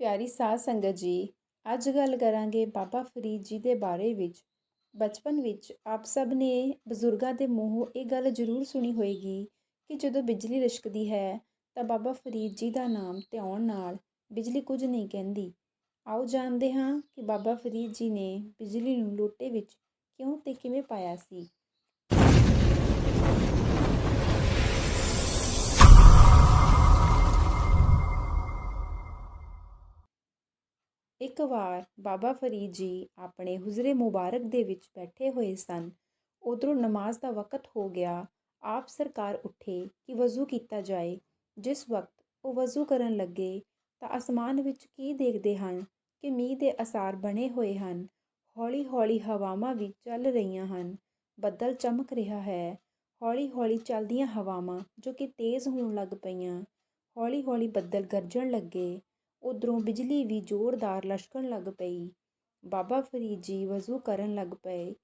ਪਿਆਰੀ ਸਾਧ ਸੰਗਤ ਜੀ, ਅੱਜ ਗੱਲ ਕਰਾਂਗੇ ਬਾਬਾ ਫਰੀਦ ਜੀ ਦੇ ਬਾਰੇ ਵਿੱਚ। ਬਚਪਨ ਵਿੱਚ ਆਪ ਸਭ ਨੇ ਬਜ਼ੁਰਗਾਂ ਦੇ ਮੂੰਹੋਂ ਇਹ ਗੱਲ ਜ਼ਰੂਰ ਸੁਣੀ ਹੋਏਗੀ ਕਿ ਜਦੋਂ ਬਿਜਲੀ ਲਿਸ਼ਕਦੀ ਹੈ, ਤਾਂ ਬਾਬਾ ਫਰੀਦ ਜੀ ਦਾ ਨਾਮ ਧਿਆਉਣ ਨਾਲ ਬਿਜਲੀ ਕੁਝ ਨਹੀਂ ਕਹਿੰਦੀ। ਆਓ ਜਾਣਦੇ ਹਾਂ ਕਿ ਬਾਬਾ ਫਰੀਦ ਜੀ ਨੇ ਬਿਜਲੀ ਨੂੰ ਲੋਟੇ ਵਿੱਚ ਕਿਉਂ ਤੇ ਕਿਵੇਂ ਪਾਇਆ ਸੀ। ਇੱਕ ਵਾਰ ਬਾਬਾ ਫਰੀਦ ਜੀ ਆਪਣੇ ਹੁਜ਼ਰੇ ਮੁਬਾਰਕ ਦੇ ਵਿੱਚ ਬੈਠੇ ਹੋਏ ਸਨ। ਉਧਰੋਂ ਨਮਾਜ਼ ਦਾ ਵਕਤ ਹੋ ਗਿਆ। ਆਪ ਸਰਕਾਰ ਉੱਠੇ ਕਿ ਵਜ਼ੂ ਕੀਤਾ ਜਾਏ। ਜਿਸ ਵਕਤ ਉਹ ਵਜ਼ੂ ਕਰਨ ਲੱਗੇ ਤਾਂ ਅਸਮਾਨ ਵਿੱਚ ਕੀ ਦੇਖਦੇ ਹਨ ਕਿ ਮੀਂਹ ਦੇ ਅਸਾਰ ਬਣੇ ਹੋਏ ਹਨ। ਹੌਲੀ ਹੌਲੀ ਹਵਾਵਾਂ ਵੀ ਚੱਲ ਰਹੀਆਂ ਹਨ। ਬੱਦਲ ਚਮਕ ਰਿਹਾ ਹੈ। ਹੌਲੀ ਹੌਲੀ ਚੱਲਦੀਆਂ ਹਵਾਵਾਂ ਜੋ ਕਿ ਤੇਜ਼ ਹੋਣ ਲੱਗ ਪਈਆਂ। ਹੌਲੀ ਹੌਲੀ ਬੱਦਲ ਗਰਜਣ ਲੱਗੇ। ਉਧਰੋਂ ਬਿਜਲੀ ਵੀ ਜ਼ੋਰਦਾਰ ਲਸ਼ਕਣ ਲੱਗ ਪਈ। ਬਾਬਾ ਫਰੀਦ ਜੀ ਵਜ਼ੂ ਕਰਨ ਲੱਗ ਪਏ।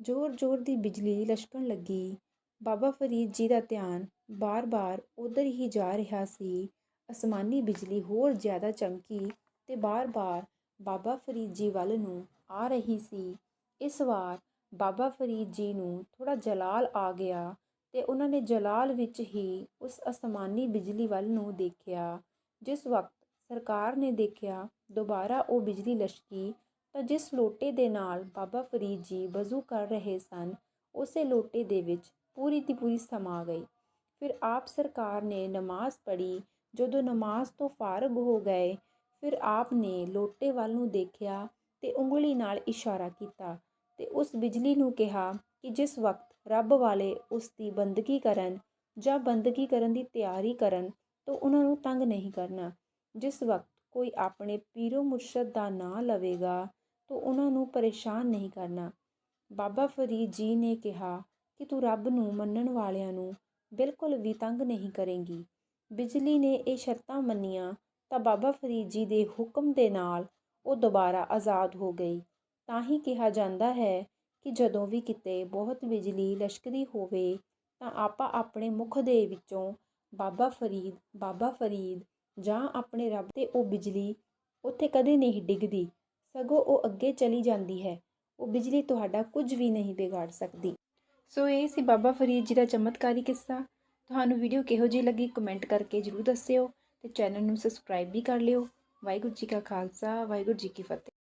ਜ਼ੋਰ ਜ਼ੋਰ ਦੀ ਬਿਜਲੀ ਲਸ਼ਕਣ ਲੱਗੀ। ਬਾਬਾ ਫਰੀਦ ਜੀ ਦਾ ਧਿਆਨ ਬਾਰ-ਬਾਰ ਉਧਰ ਹੀ ਜਾ ਰਿਹਾ ਸੀ। ਅਸਮਾਨੀ ਬਿਜਲੀ ਹੋਰ ਜ਼ਿਆਦਾ ਚਮਕੀ ਤੇ ਬਾਰ-ਬਾਰ ਬਾਬਾ ਫਰੀਦ ਜੀ ਵੱਲ ਨੂੰ ਆ ਰਹੀ ਸੀ। ਇਸ ਵਾਰ ਬਾਬਾ ਫਰੀਦ ਜੀ ਨੂੰ ਥੋੜਾ ਜਲਾਲ ਆ ਗਿਆ ਤੇ ਉਹਨਾਂ ਨੇ ਜਲਾਲ ਵਿੱਚ ਹੀ ਉਸ ਅਸਮਾਨੀ ਬਿਜਲੀ ਵੱਲ ਨੂੰ ਦੇਖਿਆ, ਜਿਸ ਵਕਤ ਸਰਕਾਰ ਨੇ ਦੇਖਿਆ, ਦੁਬਾਰਾ ਉਹ ਬਿਜਲੀ ਲਸ਼ਕੀ ਤਾਂ ਜਿਸ ਲੋਟੇ ਦੇ ਨਾਲ ਬਾਬਾ ਫਰੀਦ ਜੀ ਵਜ਼ੂ ਕਰ ਰਹੇ ਸਨ, ਉਸੇ ਲੋਟੇ ਦੇ ਵਿੱਚ ਪੂਰੀ ਦੀ ਪੂਰੀ ਸਮਾ ਗਈ। ਫਿਰ ਆਪ ਸਰਕਾਰ ਨੇ ਨਮਾਜ਼ ਪੜ੍ਹੀ। ਜਦੋਂ ਨਮਾਜ਼ ਤੋਂ ਫਾਰਗ ਹੋ ਗਏ, ਫਿਰ ਆਪ ਨੇ ਲੋਟੇ ਵੱਲ ਨੂੰ ਦੇਖਿਆ ਤੇ ਉਂਗਲੀ ਨਾਲ ਇਸ਼ਾਰਾ ਕੀਤਾ ਤੇ ਉਸ ਬਿਜਲੀ ਨੂੰ ਕਿਹਾ ਕਿ ਜਿਸ ਵਕਤ ਰੱਬ ਵਾਲੇ ਉਸ ਦੀ ਬੰਦਗੀ ਕਰਨ ਜਾਂ ਬੰਦਗੀ ਕਰਨ ਦੀ ਤਿਆਰੀ ਕਰਨ, ਤਾਂ ਉਹਨਾਂ ਨੂੰ ਤੰਗ ਨਹੀਂ ਕਰਨਾ। ਜਿਸ ਵਕਤ ਕੋਈ ਆਪਣੇ ਪੀਰੋ ਮੁਰਸ਼ਦ ਦਾ ਨਾਂ ਲਵੇਗਾ, ਤਾਂ ਉਹਨਾਂ ਨੂੰ ਪਰੇਸ਼ਾਨ ਨਹੀਂ ਕਰਨਾ। ਬਾਬਾ ਫਰੀਦ ਜੀ ਨੇ ਕਿਹਾ ਕਿ ਤੂੰ ਰੱਬ ਨੂੰ ਮੰਨਣ ਵਾਲਿਆਂ ਨੂੰ ਬਿਲਕੁਲ ਵੀ ਤੰਗ ਨਹੀਂ ਕਰੇਂਗੀ। ਬਿਜਲੀ ਨੇ ਇਹ ਸ਼ਰਤਾਂ ਮੰਨੀਆਂ, ਤਾਂ ਬਾਬਾ ਫਰੀਦ ਜੀ ਦੇ ਹੁਕਮ ਦੇ ਨਾਲ ਉਹ ਦੁਬਾਰਾ ਆਜ਼ਾਦ ਹੋ ਗਈ ਤਾਂ ਹੀ ਕਿਹਾ ਜਾਂਦਾ ਹੈ ਕਿ ਜਦੋਂ ਵੀ ਕਿਤੇ ਬਹੁਤ ਬਿਜਲੀ ਲਸ਼ਕਦੀ ਹੋਵੇ, ਤਾਂ ਆਪਾਂ ਆਪਣੇ ਮੁਖ ਦੇ ਵਿੱਚੋਂ ਬਾਬਾ ਫਰੀਦ ਬਾਬਾ ਫਰੀਦ ਜਾਂ ਆਪਣੇ ਰੱਬ ਤੇ ਉਹ ਬਿਜਲੀ ਉੱਥੇ ਕਦੇ ਨਹੀਂ ਡਿੱਗਦੀ, ਸਗੋਂ ਉਹ ਅੱਗੇ ਚਲੀ ਜਾਂਦੀ ਹੈ। ਉਹ ਬਿਜਲੀ ਤੁਹਾਡਾ ਕੁਝ ਵੀ ਨਹੀਂ ਵਿਗਾੜ ਸਕਦੀ। ਸੋ ਇਹ ਸੀ ਬਾਬਾ ਫਰੀਦ ਜੀ ਦਾ ਚਮਤਕਾਰੀ ਕਿੱਸਾ। ਤੁਹਾਨੂੰ ਵੀਡੀਓ ਕਿਹੋ ਜਿਹੀ ਲੱਗੀ ਕਮੈਂਟ ਕਰਕੇ ਜਰੂਰ ਦੱਸਿਓ ਤੇ ਚੈਨਲ ਨੂੰ ਸਬਸਕ੍ਰਾਈਬ ਵੀ ਕਰ ਲਿਓ। ਵਾਹਿਗੁਰੂ ਜੀ ਕਾ ਖਾਲਸਾ, ਵਾਹਿਗੁਰੂ ਜੀ ਕੀ ਫਤਿਹ।